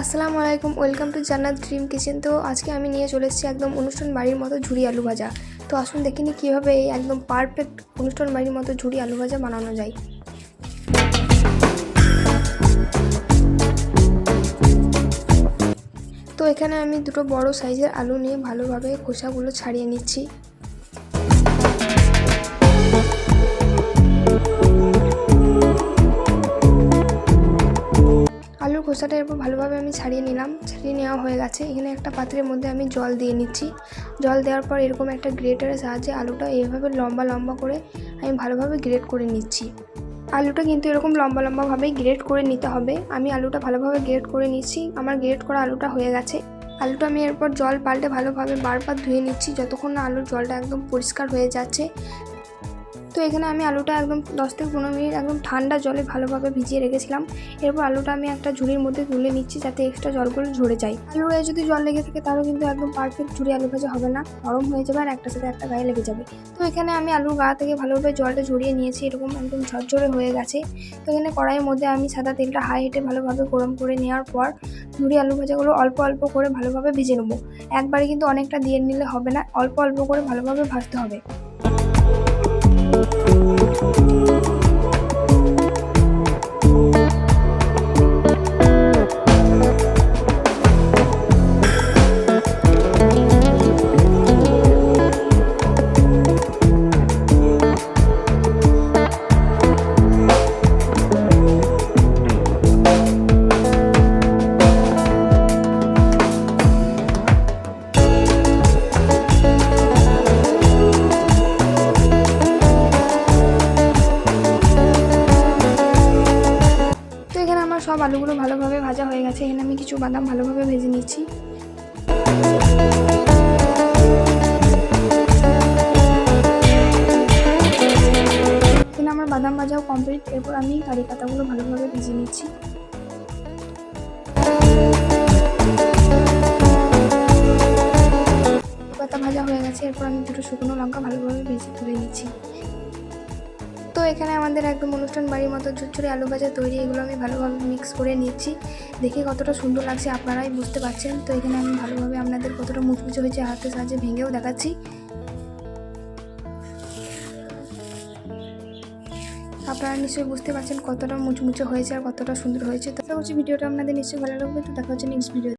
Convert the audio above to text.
আসসালামু আলাইকুম, welcome to Jannat dream kitchen. তো আজকে আমি নিয়ে চলে এসেছি একদম অনুষ্ঠান বাড়ির মতো ঝুড়ি আলু ভাজা। তো আসুন দেখিনি কীভাবে এই একদম পারফেক্ট অনুষ্ঠান বাড়ির মতো ঝুড়ি আলু ভাজা বানানো যায়। তো এখানে আমি দুটো বড় সাইজের আলু নিয়ে ভালোভাবে খোসাগুলো ছাড়িয়ে নিচ্ছি। খোসাটা এরপর ভালোভাবে আমি ছাড়িয়ে নিলাম। ছাড়িয়ে নেওয়া হয়ে গেছে। এখানে একটা পাত্রের মধ্যে আমি জল দিয়ে নিচ্ছি। জল দেওয়ার পর এরকম একটা গ্রেটারের সাহায্যে আলুটা এইভাবে লম্বা লম্বা করে আমি ভালোভাবে গ্রেট করে নিচ্ছি। আলুটা কিন্তু এরকম লম্বা লম্বাভাবেই গ্রেট করে নিতে হবে। আমি আলুটা ভালোভাবে গ্রেট করে নিচ্ছি। আমার গ্রেট করা আলুটা হয়ে গেছে। আলুটা আমি এরপর জল পাল্টে ভালোভাবে বারবার ধুয়ে নিচ্ছি। যতক্ষণ না আলুর জলটা একদম পরিষ্কার হয়ে যাচ্ছে তো এখানে আমি আলুটা একদম দশ থেকে পনেরো মিনিট একদম ঠান্ডা জলে ভালোভাবে ভিজিয়ে রেখেছিলাম। এরপর আলুটা আমি একটা ঝুড়ির মধ্যে তুলে নিচ্ছি যাতে এক্সট্রা জলগুলো ঝরে যায়। গায়ে যদি জল লেগে থাকে তাহলে কিন্তু একদম পারফেক্ট ঝুড়ি আলু ভাজা হবে না। নরম হয়ে যাবে আর একটা সাথে একটা গায়ে লেগে যাবে। তো এখানে আমি আলুর গা থেকে ভালোভাবে জলটা ঝরিয়ে নিয়েছি, এরকম একদম ঝরঝরে হয়ে গেছে। তো এখানে কড়াইয়ের মধ্যে আমি সাদা তেলটা হাই হিটে ভালোভাবে গরম করে নেওয়ার পর ঝুড়ি আলু ভাজাগুলো অল্প অল্প করে ভালোভাবে ভেজে নেব। একবারে কিন্তু অনেকটা দিয়ে নিলে হবে না, অল্প অল্প করে ভালোভাবে ভাজতে হবে। সব আলুগুলো ভালোভাবে ভাজা হয়ে গেছে, এখানে আমি কিছু বাদাম ভালোভাবে ভেজে নিচ্ছি। এখানে আমার বাদাম ভাজাও কমপ্লিট এরপর আমি কারি পাতাগুলো ভালোভাবে ভেজে নিচ্ছি। পাতা ভাজা হয়ে গেছে, এরপর আমি দুটো শুকনো লঙ্কা ভালোভাবে ভেজে তুলে নিচ্ছি। এখানে আমাদের একদম অনুষ্ঠান বাড়ির মতো ঝুরঝুরে আলু ভাজা তৈরি, এগুলো আমি ভালোভাবে মিক্স করে নিচ্ছি। দেখে কতটা সুন্দর লাগছে, আপনারাই বুঝতে পারছেন। তো এখানে আমি ভালোভাবে আপনাদের কতটা মুচমুচে হয়েছে, হাতের সাহায্যে ভেঙেও দেখাচ্ছি। আপনারা নিশ্চয়ই বুঝতে পারছেন কতটা মুচমুচে হয়েছে আর কতটা সুন্দর হয়েছে। তো আশা করছি ভিডিওটা আপনাদের নিশ্চয়ই ভালো লাগবে। তো দেখা হচ্ছে নেক্সট ভিডিও